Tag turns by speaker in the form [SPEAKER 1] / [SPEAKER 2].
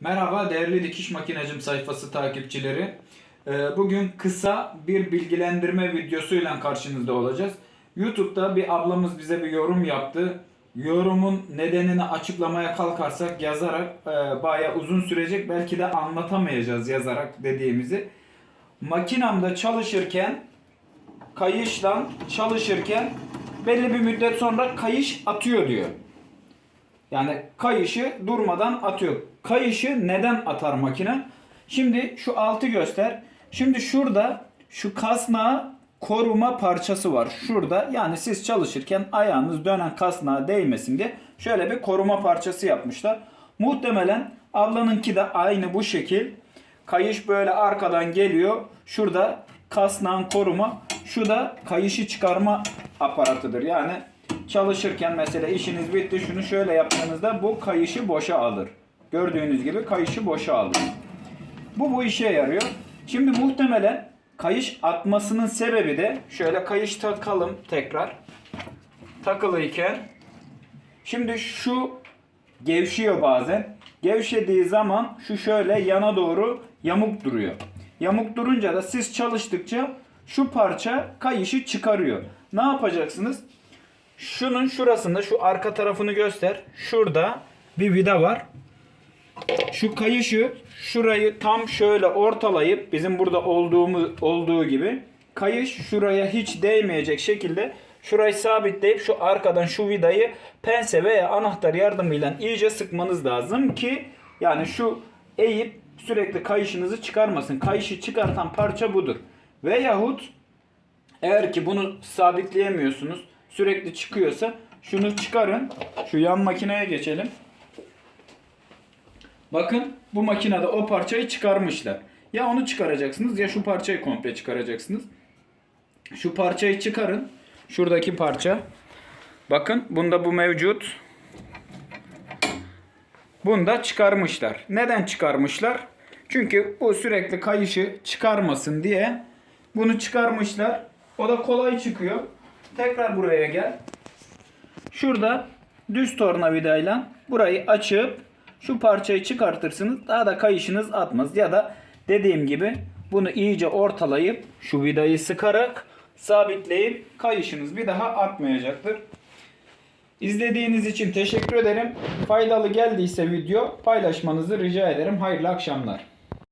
[SPEAKER 1] Merhaba değerli dikiş makinacım sayfası takipçileri. Ee, Bugün kısa bir bilgilendirme videosuyla karşınızda olacağız. YouTube'da bir ablamız bize bir yorum yaptı. Yorumun nedenini açıklamaya kalkarsak yazarak e, bayağı uzun sürecek. Belki de anlatamayacağız yazarak dediğimizi. Makinamda çalışırken kayışla çalışırken belli bir müddet sonra kayış atıyor diyor. Yani kayışı durmadan atıyor. Kayışı neden atar makine? Şimdi şu altı göster. Şimdi şurada şu kasnağı koruma parçası var. Şurada yani siz çalışırken ayağınız dönen kasnağa değmesin diye şöyle bir koruma parçası yapmışlar. Muhtemelen ablanınki de aynı bu şekil. Kayış böyle arkadan geliyor. Şurada kasnağın koruma. Şu da kayışı çıkarma aparatıdır. Yani çalışırken mesela işiniz bitti şunu şöyle yaptığınızda bu kayışı boşa alır. Gördüğünüz gibi kayışı boşa alır. Bu bu işe yarıyor. Şimdi muhtemelen kayış atmasının sebebi de şöyle kayış takalım tekrar. Takılıyken şimdi şu gevşiyor bazen. Gevşediği zaman şu şöyle yana doğru yamuk duruyor. Yamuk durunca da siz çalıştıkça şu parça kayışı çıkarıyor. Ne yapacaksınız? Şunun şurasında şu arka tarafını göster. Şurada bir vida var. Şu kayışı şurayı tam şöyle ortalayıp bizim burada olduğumuz olduğu gibi kayış şuraya hiç değmeyecek şekilde şurayı sabitleyip şu arkadan şu vidayı pense veya anahtar yardımıyla iyice sıkmanız lazım ki yani şu eğip sürekli kayışınızı çıkarmasın. Kayışı çıkartan parça budur. Veyahut eğer ki bunu sabitleyemiyorsunuz sürekli çıkıyorsa şunu çıkarın. Şu yan makineye geçelim. Bakın bu makinede o parçayı çıkarmışlar. Ya onu çıkaracaksınız ya şu parçayı komple çıkaracaksınız. Şu parçayı çıkarın. Şuradaki parça. Bakın bunda bu mevcut. Bunda çıkarmışlar. Neden çıkarmışlar? Çünkü bu sürekli kayışı çıkarmasın diye bunu çıkarmışlar. O da kolay çıkıyor. Tekrar buraya gel. Şurada düz tornavidayla burayı açıp şu parçayı çıkartırsınız. Daha da kayışınız atmaz. Ya da dediğim gibi bunu iyice ortalayıp şu vidayı sıkarak sabitleyip kayışınız bir daha atmayacaktır. İzlediğiniz için teşekkür ederim. Faydalı geldiyse video paylaşmanızı rica ederim. Hayırlı akşamlar.